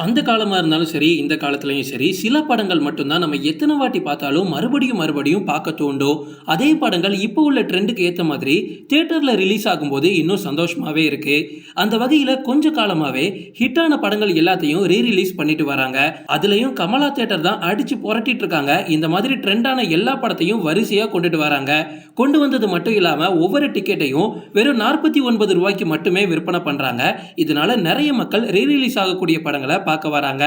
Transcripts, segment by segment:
அந்த காலமாக இருந்தாலும் சரி இந்த காலத்துலையும் சரி சில படங்கள் மட்டும்தான் நம்ம எத்தனை வாட்டி பார்த்தாலும் மறுபடியும் மறுபடியும் பார்க்க தோண்டும் அதே படங்கள் இப்போ உள்ள ட்ரெண்டுக்கு ஏற்ற மாதிரி தேட்டரில் ரிலீஸ் ஆகும்போது இன்னும் சந்தோஷமாகவே இருக்குது அந்த வகையில் கொஞ்ச காலமாகவே ஹிட்டான படங்கள் எல்லாத்தையும் ரீ ரிலீஸ் பண்ணிட்டு வராங்க. அதுலேயும் கமலா தேட்டர் தான் அடித்து புரட்டிட்டு இருக்காங்க. இந்த மாதிரி ட்ரெண்டான எல்லா படத்தையும் வரிசையாக கொண்டுட்டு வராங்க. கொண்டு வந்தது மட்டும் இல்லாமல் ஒவ்வொரு டிக்கெட்டையும் வெறும் நாற்பத்தி ஒன்பது ரூபாய்க்கு மட்டுமே விற்பனை பண்ணுறாங்க இதனால நிறைய மக்கள் ரீ ரிலீஸ் ஆகக்கூடிய படங்களை பார்க்க வராங்க.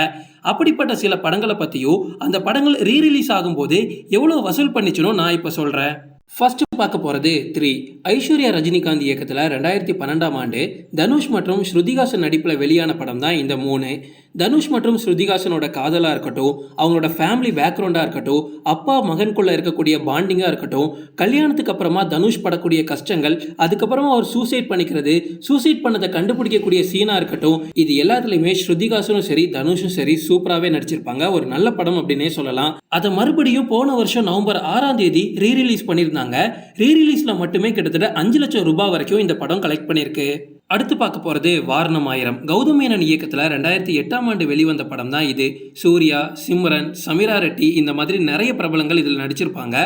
அப்படிப்பட்ட சில படங்களை பற்றியும் அந்த படங்கள் ரீ ரிலீஸ் ஆகும்போது எவ்வளோ வசூல் பண்ணிச்சுன்னு நான் இப்போ சொல்கிறேன் ஃபர்ஸ்ட் பார்க்க போகிறது த்ரீ ஐஸ்வர்யா ரஜினிகாந்த் இயக்கத்தில் ரெண்டாயிரத்தி பன்னெண்டாம் ஆண்டு தனுஷ் மற்றும் ஸ்ருதிகாசன் நடிப்பில் வெளியான படம் தான் இந்த மூணு. தனுஷ் மற்றும் ஸ்ருதிகாசனோட காதலாக இருக்கட்டும் அவங்களோட ஃபேமிலி பேக்ரவுண்டாக இருக்கட்டும் அப்பா மகனுக்குள்ளே இருக்கக்கூடிய பாண்டிங்காக இருக்கட்டும் கல்யாணத்துக்கு அப்புறமா தனுஷ் படக்கூடிய கஷ்டங்கள் அதுக்கப்புறமா அவர் சூசைட் பண்ணிக்கிறது சூசைட் பண்ணதை கண்டுபிடிக்கக்கூடிய சீனாக இருக்கட்டும் இது எல்லாத்துலேயுமே ஸ்ருதிகாசனும் சரி தனுஷும் சரி சூப்பராகவே நடிச்சிருப்பாங்க. ஒரு நல்ல படம் அப்படின்னே சொல்லலாம். அதை மறுபடியும் போன வருஷம் நவம்பர் ஆறாம் தேதி ரீ ரிலீஸ் பண்ணியிருந்தாங்க. ரீ ரிலீஸில் மட்டுமே கிட்டத்தட்ட அஞ்சு லட்சம் ரூபாய் வரைக்கும் இந்த படம் கலெக்ட் பண்ணியிருக்கு. அடுத்து பார்க்க போகிறது வாரணம் ஆயிரம். கௌதம் மேனன் இயக்கத்தில் ரெண்டாயிரத்தி எட்டாம் ஆண்டு வெளிவந்த படம் தான் இது. சூர்யா சிம்ரன் சமீரா ரெட்டி இந்த மாதிரி நிறைய பிரபலங்கள் இதில் நடிச்சிருப்பாங்க.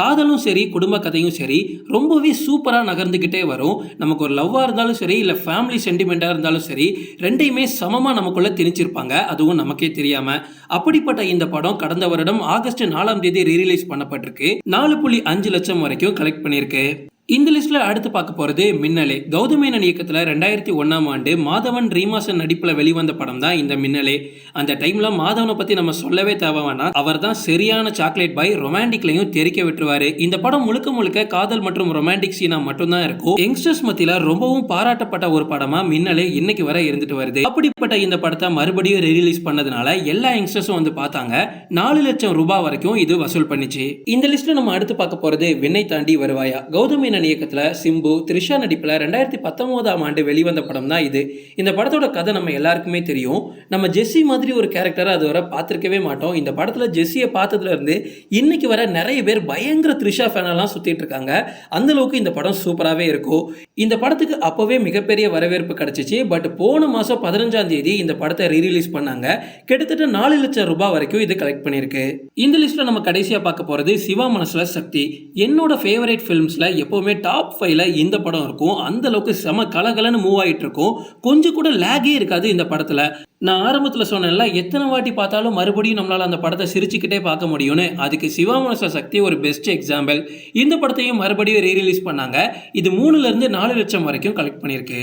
காதலும் சரி குடும்ப கதையும் சரி ரொம்பவே சூப்பராக நகர்ந்துக்கிட்டே வரும். நமக்கு ஒரு லவ்வாக இருந்தாலும் சரி இல்லை ஃபேமிலி சென்டிமெண்ட்டாக இருந்தாலும் சரி ரெண்டையுமே சமமாக நமக்குள்ளே திணிச்சிருப்பாங்க. அதுவும் நமக்கே தெரியாமல் அப்படிப்பட்ட இந்த படம் கடந்த வருடம் ஆகஸ்ட் நாலாம் தேதி ரீரிலீஸ் பண்ணப்பட்டிருக்கு. நாலு புள்ளி அஞ்சு லட்சம் வரைக்கும் கலெக்ட் பண்ணியிருக்கு. இந்த லிஸ்ட்ல அடுத்து பார்க்க போறது மின்னலே. கௌதமேனன் இயக்கத்துல ரெண்டாயிரத்தி ஒன்னாம் ஆண்டு மாதவன் ரீமாசன் நடிப்புல வெளிவந்த படம் தான் இந்த மின்னலே. அந்த டைம்ல மாதவனை பத்தி நம்ம சொல்லவே தேவை வேணாம் அவர் தான் சரியான சாக்லேட் பாய் ரொமான்டிக்லையும் தெரிக்க விட்டுருவாரு. இந்த படம் முழுக்க முழுக்க காதல் மற்றும் ரொமான்டிக் சீனா மட்டும்தான் இருக்கும். யங்ஸ்டர்ஸ் மத்தியில ரொம்பவும் பாராட்டப்பட்ட ஒரு படமா மின்னலே இன்னைக்கு வரை இருந்துட்டு வருது. அப்படிப்பட்ட இந்த படத்தை மறுபடியும் ரிலீஸ் பண்ணதுனால எல்லா யங்ஸ்டர்ஸும் வந்து பார்த்தாங்க. நாலு லட்சம் ரூபாய் வரைக்கும் இது வசூல் பண்ணிச்சு. இந்த லிஸ்ட்ல நம்ம அடுத்து பார்க்க போறது விண்ணை தாண்டி வருவாயா. கௌதமேனன் மேனன் இயக்கத்தில் சிம்பு த்ரிஷா நடிப்பில் ரெண்டாயிரத்தி பத்தொம்போதாம் ஆண்டு வெளிவந்த படம் தான் இது. இந்த படத்தோட கதை நம்ம எல்லாருக்குமே தெரியும். நம்ம ஜெஸ்ஸி மாதிரி ஒரு கேரக்டரை அது வரை பார்த்துருக்கவே மாட்டோம். இந்த படத்தில் ஜெஸ்ஸியை பார்த்ததுலேருந்து இன்னைக்கு வர நிறைய பேர் பயங்கர த்ரிஷா ஃபேனெல்லாம் சுற்றிட்டு இருக்காங்க. அந்தளவுக்கு இந்த படம் சூப்பராகவே இருக்கும். இந்த படத்துக்கு அப்போவே மிகப்பெரிய வரவேற்பு கிடச்சிச்சு. பட் போன மாதம் பதினஞ்சாம் தேதி இந்த படத்தை ரீரிலீஸ் பண்ணாங்க. கிட்டத்தட்ட நாலு லட்சம் ரூபாய் வரைக்கும் இது கலெக்ட் பண்ணியிருக்கு. இந்த லிஸ்ட்டில் நம்ம கடைசியாக பார்க்க போகிறது சிவா மனசில் சக்தி. என்னோட ஃபேவரேட் ஃபிலிம்ஸில் எப்போ எப்போவுமே டாப் ஃபைவ்ல இந்த படம் இருக்கும். அந்த அளவுக்கு செம கலகலன்னு மூவ் ஆகிட்டு இருக்கும் கொஞ்சம் கூட லேகே இருக்காது இந்த படத்தில். நான் ஆரம்பத்தில் சொன்னேன்ல எத்தனை வாட்டி பார்த்தாலும் மறுபடியும் நம்மளால் அந்த படத்தை சிரிச்சுக்கிட்டே பார்க்க முடியும்னு. அதுக்கு சிவா மனச சக்தி ஒரு பெஸ்ட் எக்ஸாம்பிள் இந்த படத்தையும் மறுபடியும் ரீரிலீஸ் பண்ணாங்க. இது மூணுலேருந்து நாலு லட்சம் வரைக்கும் கலெக்ட் பண்ணியிருக்கு.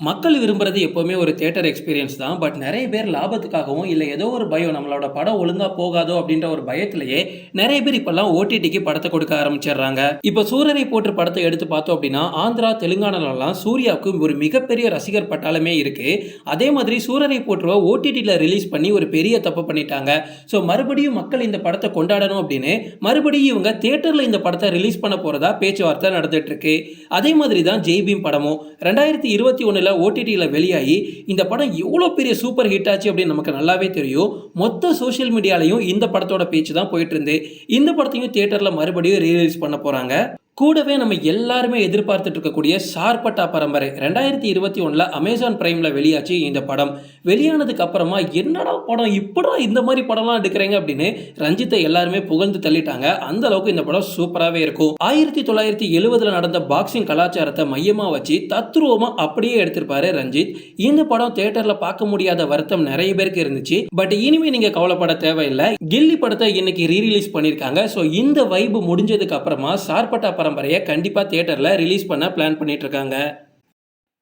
மக்கள் விரும்புறது எப்போவுமே ஒரு தேட்டர் எக்ஸ்பீரியன்ஸ் தான். பட் நிறைய பேர் லாபத்துக்காகவும் இல்லை ஏதோ ஒரு பயம் நம்மளோட படம் ஒழுங்காக போகாதோ அப்படின்ற ஒரு பயத்திலேயே நிறைய பேர் இப்போல்லாம் ஓடிடிக்கு படத்தை கொடுக்க ஆரம்பிச்சிடுறாங்க. இப்போ சூரரை போட்டு படத்தை எடுத்து பார்த்தோம் அப்படின்னா ஆந்திரா தெலுங்கானாலலாம் சூர்யாவுக்கு ஒரு மிகப்பெரிய ரசிகர் பட்டாலுமே இருக்கு. அதே மாதிரி சூரரை போற்றுவ ஓடிடியில் ரிலீஸ் பண்ணி ஒரு பெரிய தப்பு பண்ணிட்டாங்க. ஸோ மறுபடியும் மக்கள் இந்த படத்தை கொண்டாடணும் அப்படின்னு மறுபடியும் இவங்க தேட்டரில் இந்த படத்தை ரிலீஸ் பண்ண போகிறதா பேச்சுவார்த்தை நடந்துட்டு இருக்கு. அதே மாதிரி தான் ஜெய்பீம் படமும். ரெண்டாயிரத்தி இருபத்தி ஒன்றில் ஓடிடியில் வெளியாகி இந்த படம் எவ்வளோ பெரிய சூப்பர் ஹிட் ஆச்சு அப்படின்னு நமக்கு நல்லாவே தெரியும். மொத்த சோஷியல் மீடியாலையும் இந்த படத்தோட பேச்சு தான் போயிட்டு இருந்து. இந்த படத்தையும் தியேட்டரில் மறுபடியும் ரீலீஸ் பண்ண போகிறாங்க கூடவே நம்ம எல்லாருமே எதிர்பார்த்துட்டு இருக்கக்கூடிய சார்பட்டா பரம்பரை ரெண்டாயிரத்தி இருபத்தி ஒன்றில் அமேசான் பிரைமில் வெளியாச்சு இந்த படம். வெளியானதுக்கு அப்புறமா என்னடா படம் இப்படா இந்த மாதிரி படம்லாம் எடுக்கிறீங்க அப்படின்னு ரஞ்சித்தை எல்லாருமே புகழ்ந்து தள்ளிட்டாங்க. அந்த அளவுக்கு இந்த படம் சூப்பராகவே இருக்கும். ஆயிரத்தி தொள்ளாயிரத்தி எழுபதில் நடந்த பாக்ஸிங் கலாச்சாரத்தை மையமாக வச்சு தத்ரூபமாக அப்படியே எடுத்திருப்பாரு ரஞ்சித். இந்த படம் தேட்டரில் பார்க்க முடியாத வருத்தம் நிறைய பேருக்கு இருந்துச்சு. பட் இனிமே நீங்க கவலைப்பட தேவையில்லை. கில்லி படத்தை இன்னைக்கு ரீரிலீஸ் பண்ணியிருக்காங்க ஸோ இந்த வைப்பு முடிஞ்சதுக்கு அப்புறமா சார்பட்டா பரம்பரையை கண்டிப்பாக தியேட்டரில் ரிலீஸ் பண்ண பிளான் பண்ணிட்டு இருக்காங்க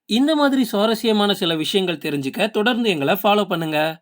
இந்த மாதிரி சுவாரஸ்யமான சில விஷயங்கள் தெரிஞ்சுக்க தொடர்ந்து எங்களை ஃபாலோ பண்ணுங்கள்